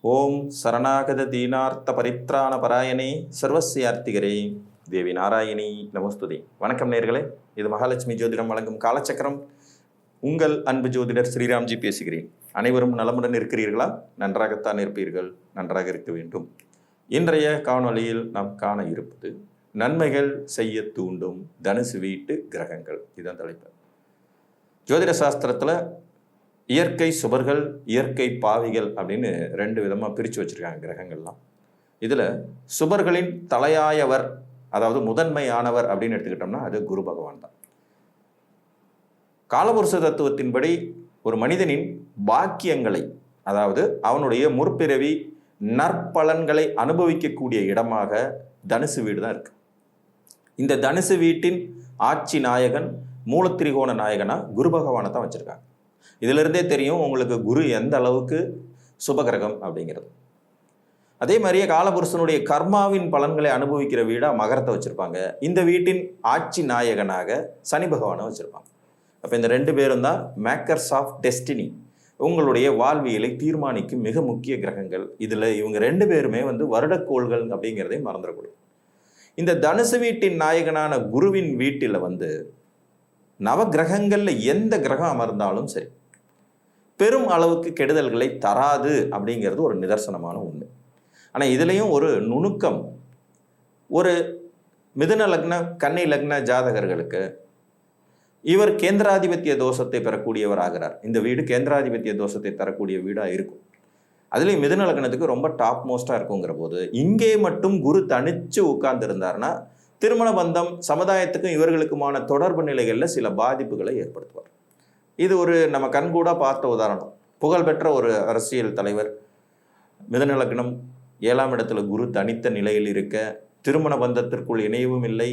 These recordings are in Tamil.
ஓம் சரணாகத தீனார்த்த பரித்ராண பராயணே சர்வசியார்த்திகரே தேவி நாராயணி நமஸ்துதி. வணக்கம் நேர்களே இது மகாலட்சுமி ஜோதிடம் வழங்கும் காலச்சக்கரம். உங்கள் அன்பு ஜோதிடர் ஸ்ரீராம்ஜி பேசுகிறேன். அனைவரும் நலமுடன் இருக்கிறீர்களா? நன்றாகத்தான் இருப்பீர்கள். நன்றாக இருக்க வேண்டும். இன்றைய காணொளியில் நாம் காண இருப்பது நன்மைகள் செய்ய தூண்டும் தனுசு வீட்டு கிரகங்கள். இதுதான் தலைப்பு. ஜோதிட சாஸ்திரத்தில் இயற்கை சுவர்கள் இயற்கை பாவிகள் அப்படின்னு ரெண்டு விதமாக பிரித்து வச்சுருக்காங்க கிரகங்கள்லாம். இதில் சுபர்களின் தலையாயவர் அதாவது முதன்மையானவர் அப்படின்னு எடுத்துக்கிட்டோம்னா அது குரு பகவான் தான். காலபுருஷ தத்துவத்தின்படி ஒரு மனிதனின் பாக்கியங்களை அதாவது அவனுடைய முற்பிறவி நற்பலன்களை அனுபவிக்கக்கூடிய இடமாக தனுசு வீடு தான் இருக்கு. இந்த தனுசு வீட்டின் ஆட்சி நாயகன் மூலத்திரிகோண நாயகனா குரு பகவானை தான் வச்சுருக்காங்க. இதிலிருந்தே தெரியும் உங்களுக்கு குரு எந்த அளவுக்கு சுபகிரகம் அப்படிங்கிறது. அதே மாதிரியே காலபுருஷனுடைய கர்மாவின் பலன்களை அனுபவிக்கிற வீடாக மகரத்தை வச்சுருப்பாங்க. இந்த வீட்டின் ஆட்சி நாயகனாக சனி பகவானை வச்சுருப்பாங்க. அப்போ இந்த ரெண்டு பேரும் தான் மேக்கர்ஸ் ஆஃப் டெஸ்டினி உங்களுடைய வாழ்வியலை தீர்மானிக்கும் மிக முக்கிய கிரகங்கள். இதில் இவங்க ரெண்டு பேருமே வந்து வருடக்கோள்கள் அப்படிங்கிறதையும் மறந்துடக்கூடாது இந்த தனுசு வீட்டின் நாயகனான குருவின் வீட்டில் வந்து நவ கிரகங்களில் எந்த கிரகம் அமர்ந்தாலும் சரி பெரும் அளவுக்கு கெடுதல்களை தராது அப்படிங்கிறது ஒரு நிதர்சனமான உண்மை. ஆனால் இதுலேயும் ஒரு நுணுக்கம். ஒரு மிதுன லக்ன கன்னி லக்ன ஜாதகர்களுக்கு இவர் கேந்திராதிபத்திய தோஷத்தை பெறக்கூடியவர் ஆகிறார் இந்த வீடு கேந்திராதிபத்திய தோஷத்தை தரக்கூடிய வீடாக இருக்கும். அதுலேயும் மிதுன லக்னத்துக்கு ரொம்ப டாப் மோஸ்ட்டாக இருக்குங்கிற போது இங்கே மட்டும் குரு தனித்து உட்கார்ந்து இருந்தார்னா திருமண பந்தம் சமுதாயத்துக்கும் இவர்களுக்குமான தொடர்பு நிலைகளில் சில பாதிப்புகளை ஏற்படுத்துவார். இது ஒரு நம்ம கண்கூட பார்த்த உதாரணம். புகழ்பெற்ற ஒரு அரசியல் தலைவர் மிதநலக்கணம் ஏழாம் இடத்துல குரு தனித்த நிலையில் இருக்க திருமண பந்தத்திற்குள் இணையவும் இல்லை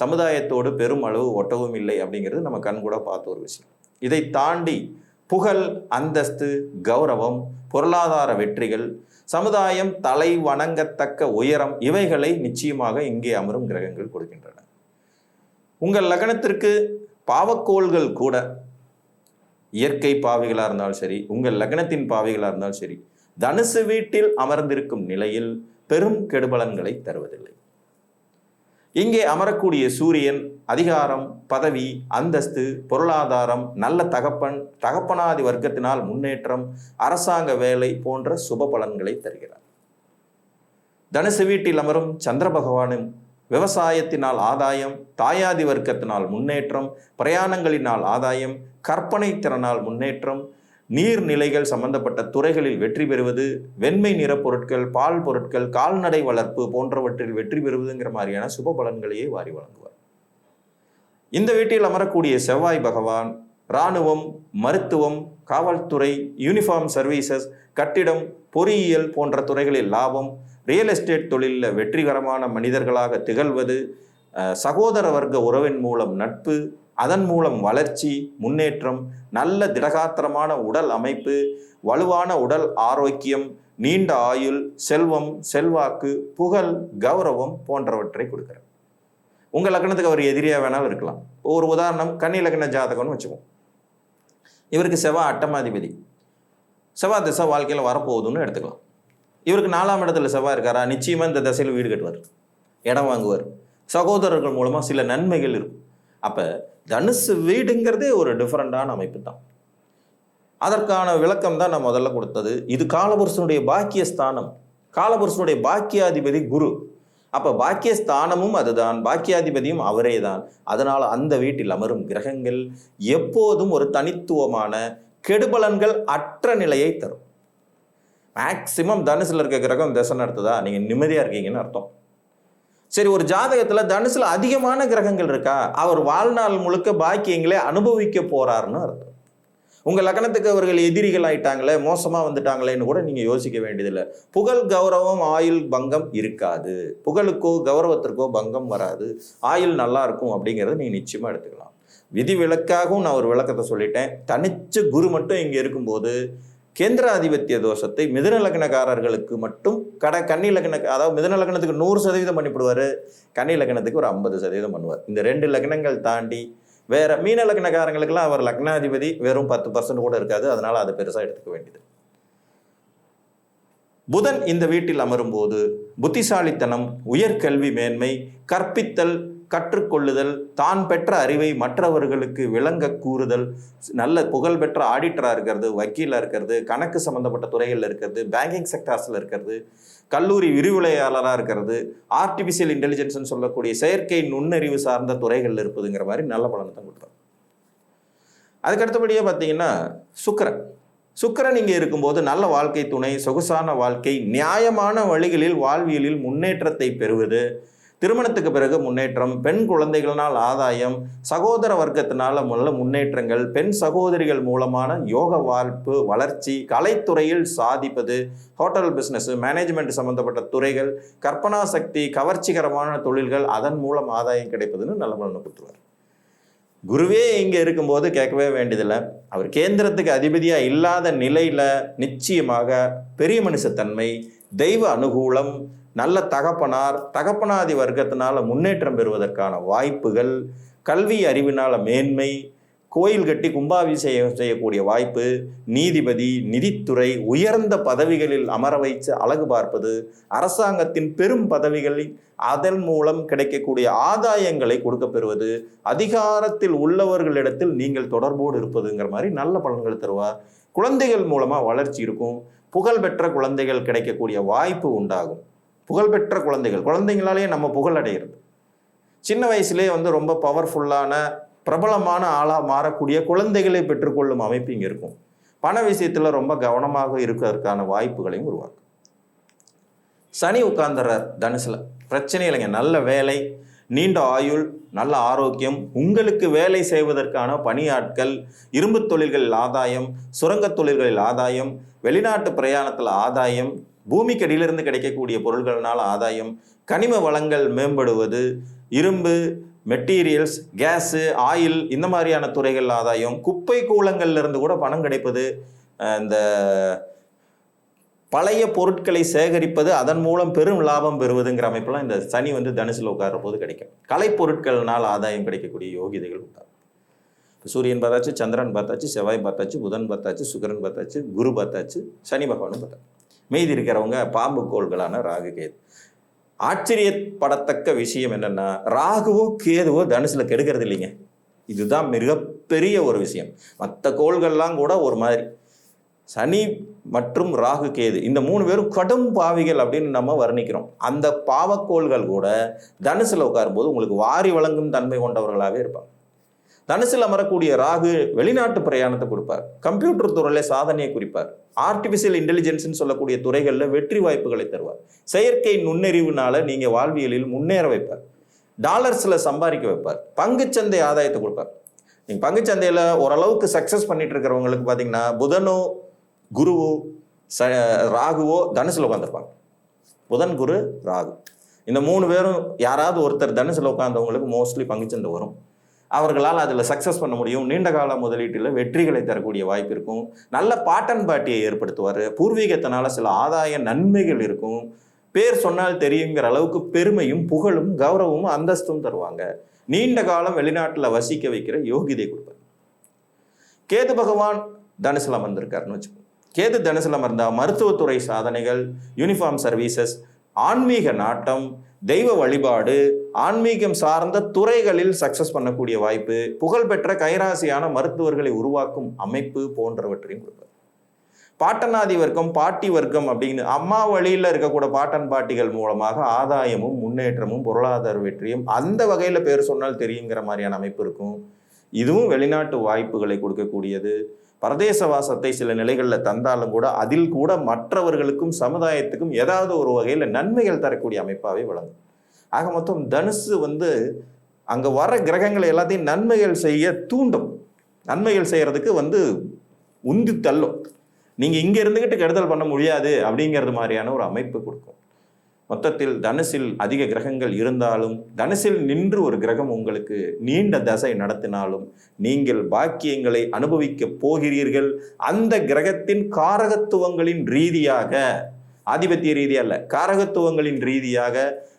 சமுதாயத்தோடு பெரும் அளவு ஒட்டவும் இல்லை அப்படிங்கிறது நம்ம கண்கூட பார்த்த ஒரு விஷயம். இதை தாண்டி புகழ் அந்தஸ்து கௌரவம் பொருளாதார வெற்றிகள் சமுதாயம் தலை வணங்கத்தக்க உயரம் இவைகளை நிச்சயமாக இங்கே அமரும் கிரகங்கள் கொடுக்கின்றன. உங்கள் லக்னத்திற்கு பாவக்கோள்கள் கூட இயற்கை பாவிகளாக இருந்தாலும் சரி உங்கள் லக்னத்தின் பாவிகளாக இருந்தாலும் சரி தனுசு வீட்டில் அமர்ந்திருக்கும் நிலையில் பெரும் கெடுபலன்களை தருவதில்லை. இங்கே அமரக்கூடிய சூரியன் அதிகாரம் பதவி அந்தஸ்து பொருளாதாரம் நல்ல தகப்பன் தகப்பனாதி வர்க்கத்தினால் முன்னேற்றம் அரசாங்க வேலை போன்ற சுப பலன்களை தருகிறார். தனுசு வீட்டில் அமரும் சந்திர பகவானும் விவசாயத்தினால் ஆதாயம் தாயாதி வர்க்கத்தினால் முன்னேற்றம் பிரயாணங்களினால் ஆதாயம் கற்பனை திறனால் முன்னேற்றம் நீர்நிலைகள் சம்பந்தப்பட்ட துறைகளில் வெற்றி பெறுவது வெண்மை நிற பொருட்கள் பால் பொருட்கள் கால்நடை வளர்ப்பு போன்றவற்றில் வெற்றி பெறுவதுங்கிற மாதிரியான சுப பலன்களையே வாரி வழங்குவார். இந்த வீட்டில் அமரக்கூடிய செவ்வாய் பகவான் இராணுவம் மருத்துவம் காவல்துறை யூனிஃபார்ம் சர்வீசஸ் கட்டிடம் பொறியியல் போன்ற துறைகளில் லாபம் ரியல் எஸ்டேட் தொழிலில் வெற்றிகரமான மனிதர்களாக திகழ்வது சகோதர வர்க்க உறவின் மூலம் நட்பு அதன் மூலம் வளர்ச்சி முன்னேற்றம் நல்ல திடகாத்திரமான உடல் அமைப்பு வலுவான உடல் ஆரோக்கியம் நீண்ட ஆயுள் செல்வம் செல்வாக்கு புகழ் கௌரவம் போன்றவற்றை கொடுக்கிறார் உங்கள் லக்னத்துக்கு அவர் எதிரியாக வேணாலும் இருக்கலாம். ஒரு உதாரணம் கன்னி லக்ன ஜாதகம்னு வச்சுக்கோம் இவருக்கு செவ்வாய் அட்டமாதிபதி. செவ்வாய் திசை வாழ்க்கையில் வரப்போகுதுன்னு எடுத்துக்கலாம். இவருக்கு நாலாம் இடத்துல செவ்வாய் இருக்காரா? நிச்சயமாக இந்த திசையில் வீடு கட்டுவார். இடம் வாங்குவார். சகோதரர்கள் மூலமாக சில நன்மைகள் இருக்கும். அப்போ தனுசு வீடுங்கிறதே ஒரு டிஃப்ரெண்டான அமைப்பு தான் அதற்கான விளக்கம் தான் நான் முதல்ல கொடுத்தது. இது காலபுருஷனுடைய பாக்கியஸ்தானம். காலபுருஷனுடைய பாக்கியாதிபதி குரு. அப்போ பாக்கியஸ்தானமும் அதுதான் பாக்கியாதிபதியும் அவரே தான் அதனால் அந்த வீட்டில் அமரும் கிரகங்கள் எப்போதும் ஒரு தனித்துவமான கெடுபலன்கள் அற்ற நிலையை தரும். மேக்சிமம் தனுசில் இருக்க கிரகம் தசை நடத்துதா நீங்கள் நிம்மதியாக இருக்கீங்கன்னு அர்த்தம். சரி ஒரு ஜாதகத்தில் தனுசில் அதிகமான கிரகங்கள் இருக்கா? அவர் வாழ்நாள் முழுக்க பாக்கியங்களே அனுபவிக்க போறாருன்னு அர்த்தம். உங்கள் லக்னத்துக்கு அவர்கள் எதிரிகள் ஆயிட்டாங்களே மோசமாக வந்துட்டாங்களேன்னு கூட நீங்கள் யோசிக்க வேண்டியதில்லை. புகழ் கௌரவம் ஆயுள் பங்கம் இருக்காது. புகழுக்கோ கௌரவத்திற்கோ பங்கம் வராது. ஆயுள் நல்லா இருக்கும் அப்படிங்கிறத நீங்கள் நிச்சயமாக எடுத்துக்கலாம். விதி விளக்காகவும் நான் ஒரு விளக்கத்தை சொல்லிட்டேன். தனிச்ச குரு மட்டும் இங்கே இருக்கும்போது கேந்திராதிபத்திய தோஷத்தை மிதன லக்னக்காரர்களுக்கு மட்டும் கட கன்னி லக்ன அதாவது மிதன லக்னத்துக்கு நூறு சதவீதம் பண்ணிவிடுவார். கன்னி லக்னத்துக்கு ஒரு ஐம்பது சதவீதம் பண்ணுவார். இந்த ரெண்டு லக்னங்கள் தாண்டி வேற மீன லக்னக்காரங்களுக்கெல்லாம் அவர் லக்னாதிபதி வெறும் பத்து பர்சன்ட் கூட இருக்காது. அதனால அதை பெருசாக எடுத்துக்க வேண்டியது. புதன் இந்த வீட்டில் அமரும்போது புத்திசாலித்தனம் உயர்கல்வி மேன்மை கற்பித்தல் கற்றுக்கொள்ளுதல் தான் பெற்ற அறிவை மற்றவர்களுக்கு விளங்க கூறுதல் நல்ல புகழ்பெற்ற ஆடிட்டராக இருக்கிறது வக்கீலாக இருக்கிறது கணக்கு சம்மந்தப்பட்ட துறைகளில் இருக்கிறது பேங்கிங் செக்டார்ஸில் இருக்கிறது கல்லூரி விரிவுரையாளராக இருக்கிறது ஆர்டிஃபிஷியல் இன்டெலிஜென்ஸ்னு சொல்லக்கூடிய செயற்கை நுண்ணறிவு சார்ந்த துறைகளில் இருப்பதுங்கிற மாதிரி நல்ல பலனை தான் கொடுப்பார் அதுக்கு அடுத்தபடியாக பார்த்தீங்கன்னா சுக்கரன். சுக்கரன் இங்கே இருக்கும்போது நல்ல வாழ்க்கை துணை சொகுசான வாழ்க்கை நியாயமான வழிகளில் வாழ்வியலில் முன்னேற்றத்தை பெறுவது திருமணத்துக்கு பிறகு முன்னேற்றம் பெண் குழந்தைகளினால் ஆதாயம் சகோதர வர்க்கத்தினால உள்ள முன்னேற்றங்கள் பெண் சகோதரிகள் மூலமான யோக வாழ்ப்பு வளர்ச்சி கலைத்துறையில் சாதிப்பது ஹோட்டல் பிஸ்னஸ் மேனேஜ்மெண்ட் சம்பந்தப்பட்ட துறைகள் கற்பனா சக்தி கவர்ச்சிகரமான தொழில்கள் அதன் மூலம் ஆதாயம் கிடைப்பதுன்னு நல்ல பலனை கொடுத்துருவார். குருவே இங்கே இருக்கும்போது கேட்கவே வேண்டியதில்லை. அவர் கேந்திரத்துக்கு அதிபதியாக இல்லாத நிலையில் நிச்சயமாக பெரிய மனுஷத்தன்மை தெய்வ அனுகூலம் நல்ல தகப்பனார் தகப்பனாதி வர்க்கத்தினால முன்னேற்றம் பெறுவதற்கான வாய்ப்புகள் கல்வி அறிவினால மேன்மை கோயில் கட்டி கும்பாபிஷேகம் செய்யக்கூடிய வாய்ப்பு நீதிபதி நிதித்துறை உயர்ந்த பதவிகளில் அமர வைத்து அழகு பார்ப்பது அரசாங்கத்தின் பெரும் பதவிகளில் அதன் மூலம் கிடைக்கக்கூடிய ஆதாயங்களை கொடுக்க பெறுவது அதிகாரத்தில் உள்ளவர்களிடத்தில் நீங்கள் தொடர்போடு இருப்பதுங்கிற மாதிரி நல்ல பலன்கள் தருவார். குழந்தைகள் மூலமாக வளர்ச்சி இருக்கும் புகழ்பெற்ற குழந்தைகள் கிடைக்கக்கூடிய வாய்ப்பு உண்டாகும். புகழ்பெற்ற குழந்தைகள். குழந்தைங்களாலேயே நம்ம புகழ் அடைகிறது சின்ன வயசுலேயே வந்து ரொம்ப பவர்ஃபுல்லான பிரபலமான ஆளாக மாறக்கூடிய குழந்தைகளை பெற்றுக்கொள்ளும் அமைப்பு இங்கே இருக்கும். பண விஷயத்தில் ரொம்ப கவனமாக இருக்கிறதுக்கான வாய்ப்புகளையும் உருவாக்கும். சனி உட்கார்ந்துறார் தனுசில். பிரச்சனை இல்லைங்க நல்ல வேலை நீண்ட ஆயுள் நல்ல ஆரோக்கியம் உங்களுக்கு வேலை செய்வதற்கான பணியாட்கள் இரும்பு தொழில்களில் ஆதாயம் சுரங்கத் தொழில்களில் ஆதாயம் வெளிநாட்டு பிரயாணத்தில் ஆதாயம் பூமிக்கடியிலிருந்து கிடைக்கக்கூடிய பொருள்கள்னால ஆதாயம் கனிம வளங்கள் மேம்படுவது இரும்பு மெட்டீரியல்ஸ் கேஸு ஆயில் இந்த மாதிரியான துறைகள் ஆதாயம் குப்பை கூலங்கள்லேருந்து கூட பணம் கிடைப்பது இந்த பழைய பொருட்களை சேகரிப்பது அதன் மூலம் பெரும் லாபம் பெறுவதுங்கிற அமைப்பெல்லாம் இந்த சனி வந்து தனுசில் உட்கார்ற போது கிடைக்கும். கலைப்பொருட்கள்னால் ஆதாயம் கிடைக்கக்கூடிய யோகிதைகள் உண்டாகும். சூரியன் பார்த்தாச்சு சந்திரன் பார்த்தாச்சு செவ்வாய் பார்த்தாச்சு புதன் பார்த்தாச்சு சுக்கரன் பார்த்தாச்சு குரு பார்த்தாச்சு சனி பகவானும் பார்த்தாச்சு மீதி இருக்கிறவங்க பாம்பு கோள்களான ராகு கேது. ஆச்சரியப்படத்தக்க விஷயம் என்னன்னா ராகுவோ கேதுவோ தனுசுல கெடுக்கிறது இல்லைங்க. இதுதான் மிகப்பெரிய ஒரு விஷயம். மற்ற கோள்கள்லாம் கூட ஒரு மாதிரி. சனி மற்றும் ராகு கேது இந்த மூணு பேரும் கடும் பாவிகள் அப்படின்னு நம்ம வர்ணிக்கிறோம். அந்த பாவக்கோள்கள் கூட தனுசுல உட்காரும்போது உங்களுக்கு வாரி வழங்கும் தன்மை கொண்டவர்களாகவே இருப்பாங்க. தனுசில் அமரக்கூடிய ராகு வெளிநாட்டு பிரயாணத்தை கொடுப்பார். கம்ப்யூட்டர் துறையில சாதனையை குறிப்பார். ஆர்டிஃபிஷியல் இன்டெலிஜென்ஸ்னு சொல்லக்கூடிய துறைகளில் வெற்றி வாய்ப்புகளை தருவார். செயற்கை நுண்ணறிவுனால நீங்கள் வாழ்வியலில் முன்னேற வைப்பார். டாலர்ஸில் சம்பாதிக்க வைப்பார். பங்குச்சந்தை ஆதாயத்தை கொடுப்பார். நீங்கள் பங்குச்சந்தையில் ஓரளவுக்கு சக்ஸஸ் பண்ணிட்டு இருக்கிறவங்களுக்கு பார்த்தீங்கன்னா புதனோ குருவோ ச ராகுவோ தனுசில் உட்காந்துருப்பாங்க புதன் குரு ராகு. இந்த மூணு பேரும் யாராவது ஒருத்தர் தனுசில் உட்காந்தவங்களுக்கு மோஸ்ட்லி பங்குச்சந்தை வரும். அவர்களால் அதில் சக்ஸஸ் பண்ண முடியும். நீண்ட கால முதலீட்டில் வெற்றிகளை தரக்கூடிய வாய்ப்பு இருக்கும். நல்ல பாட்டன் பாட்டியை ஏற்படுத்துவார். பூர்வீகத்தினால சில ஆதாய நன்மைகள் இருக்கும். பேர் சொன்னால் தெரியுங்கிற அளவுக்கு பெருமையும் புகழும் கௌரவமும் அந்தஸ்தும் தருவாங்க. நீண்ட காலம் வெளிநாட்டில் வசிக்க வைக்கிற யோகிதை கொடுப்பார். கேது பகவான் தனுசில் அமர்ந்திருக்காருன்னு வச்சுக்கோங்க. கேது தனுசில் அமர்ந்தா மருத்துவத்துறை சாதனைகள் யூனிஃபார்ம் சர்வீசஸ் ஆன்மீக நாட்டம் தெய்வ வழிபாடு ஆன்மீகம் சார்ந்த துறைகளில் சக்சஸ் பண்ணக்கூடிய வாய்ப்பு புகழ்பெற்ற கைராசியான மருத்துவர்களை உருவாக்கும் அமைப்பு போன்றவற்றையும் கொடுப்பார். பாட்டனாதி வர்க்கம் பாட்டி வர்க்கம் அப்படின்னு அம்மா வழியில் இருக்கக்கூடிய பாட்டன் பாட்டிகள் மூலமாக ஆதாயமும் முன்னேற்றமும் பொருளாதார வெற்றியும் அந்த வகையில் பேர் சொன்னால் தெரியுங்கிற மாதிரியான அமைப்பு இருக்கும். இதுவும் வெளிநாட்டு வாய்ப்புகளை கொடுக்கக்கூடியது. பரதேச வாசத்தை சில நிலைகளில் தந்தாலும் கூட அதில் கூட மற்றவர்களுக்கும் சமுதாயத்துக்கும் ஏதாவது ஒரு வகையில் நன்மைகள் தரக்கூடிய அமைப்பாகவே வழங்கும் ஆக மொத்தம் தனுசு வந்து அங்கே வர கிரகங்களை எல்லாத்தையும் நன்மைகள் செய்ய தூண்டும். நன்மைகள் செய்கிறதுக்கு வந்து உந்தி தள்ளும். நீங்கள் இங்கே இருந்துக்கிட்டு கெடுதல் பண்ண முடியாது அப்படிங்கிறது மாதிரியான ஒரு அமைப்பு கொடுக்கும். மொத்தத்தில் தனுசில் அதிக கிரகங்கள் இருந்தாலும் தனுசில் நின்று ஒரு கிரகம் உங்களுக்கு நீண்ட தசை நடத்தினாலும் நீங்கள் பாக்கியங்களை அனுபவிக்க போகிறீர்கள். அந்த கிரகத்தின் காரகத்துவங்களின் ரீதியாக ஆதிபத்திய ரீதியல்ல காரகத்துவங்களின் ரீதியாக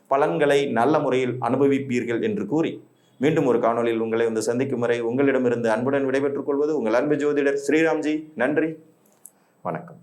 பலன்களை நல்ல முறையில் அனுபவிப்பீர்கள் என்று கூறி மீண்டும் ஒரு காணொலியில் உங்களை வந்து சந்திக்கும் வரை உங்களிடமிருந்து அன்புடன் விடைபெற்றுக் கொள்வது உங்கள் அன்பு ஜோதிடர் ஸ்ரீராம்ஜி. நன்றி. வணக்கம்.